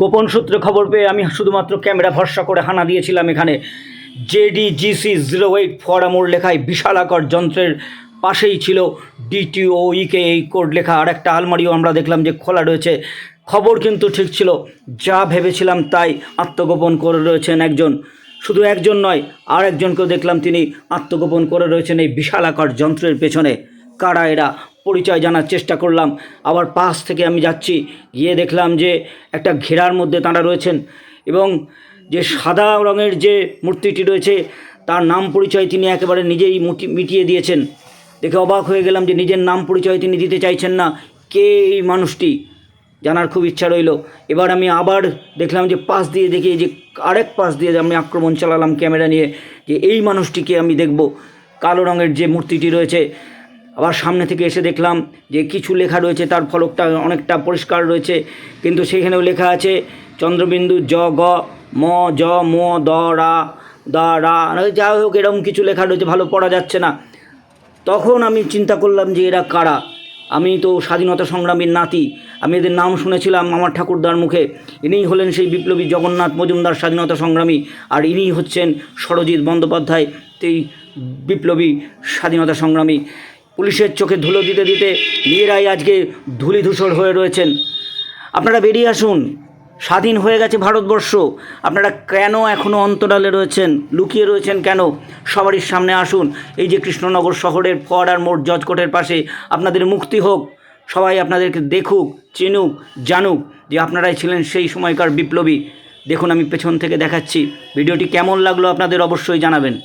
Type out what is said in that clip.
গোপন সূত্রে খবর পেয়ে আমি শুধুমাত্র ক্যামেরা ভরসা করে হানা দিয়েছিলাম এখানে। জেডিজিসি জিরো এইট ফরামোর লেখায় বিশালাকর যন্ত্রের পাশেই ছিল ডিটিওইকে এই কোড লেখা। আর একটা আলমারিও আমরা দেখলাম যে খোলা রয়েছে। খবর কিন্তু ঠিক ছিল, যা ভেবেছিলাম তাই আত্মগোপন করে রয়েছেন একজন। শুধু একজন নয় আর একজনকেও দেখলাম তিনি আত্মগোপন করে রয়েছেন এই বিশালাকার যন্ত্রের পেছনে। কারা এরা? পরিচয় জানার চেষ্টা করলাম। আবার পাশ থেকে আমি যাচ্ছি, গিয়ে দেখলাম যে একটা ঘেরার মধ্যে তাঁরা রয়েছেন এবং যে সাদা রঙের যে মূর্তিটি রয়েছে, তার নাম পরিচয় তিনি একেবারে নিজেই মিটিয়ে দিয়েছেন। দেখে অবাক হয়ে গেলাম যে নিজের নাম পরিচয় তিনি দিতে চাইছেন না। কে এই মানুষটি? জানার খুব ইচ্ছা রইল। এবার আমি আবার দেখলাম যে পাশ দিয়ে দেখি যে আরেক পাশ দিয়ে আমি আক্রমণ চালালাম ক্যামেরা নিয়ে, যে এই মানুষটিকে আমি দেখব। কালো রঙের যে মূর্তিটি রয়েছে আবার সামনে থেকে এসে দেখলাম যে কিছু লেখা রয়েছে, তার ফলকটা অনেকটা পরিষ্কার রয়েছে। কিন্তু সেখানেও লেখা আছে, চন্দ্রবিন্দু জ, গ, ম, জ, ম, দ, রা, দা, রা। যাই হোক, এরকম কিছু লেখা রয়েছে, ভালো পড়া যাচ্ছে না। তখন আমি চিন্তা করলাম যে এরা কারা? আমি তো স্বাধীনতা সংগ্রামীর নাতি। আমি এদের নাম শুনেছিলাম আমার ঠাকুরদার মুখে। ইনিই হলেন সেই বিপ্লবী জগন্নাথ মজুমদার স্বাধীনতা সংগ্রামী, আর ইনিই হচ্ছেন সরজিৎ বন্দ্যোপাধ্যায় এই বিপ্লবী স্বাধীনতা সংগ্রামী। পুলিশের চোখে ধুলো দিতে দিতে নিজেরাই আজকে ধূলিধূসর হয়ে রয়েছেন। আপনারা বেরিয়ে আসুন। স্বাধীন হয়ে গেছে ভারতবর্ষ। আপনারা কেন এখনও অন্তরালে রয়েছেন? লুকিয়ে রয়েছেন কেন? সবারই সামনে আসুন। এই যে কৃষ্ণনগর শহরের ফোয়ারার মোড় জজকোটের পাশে আপনাদের মুক্তি হোক। সবাই আপনাদেরকে দেখুক, চিনুক, জানুক যে আপনারাই ছিলেন সেই সময়কার বিপ্লবী। দেখুন আমি পেছন থেকে দেখাচ্ছি। ভিডিওটি কেমন লাগল আপনাদের অবশ্যই জানাবেন।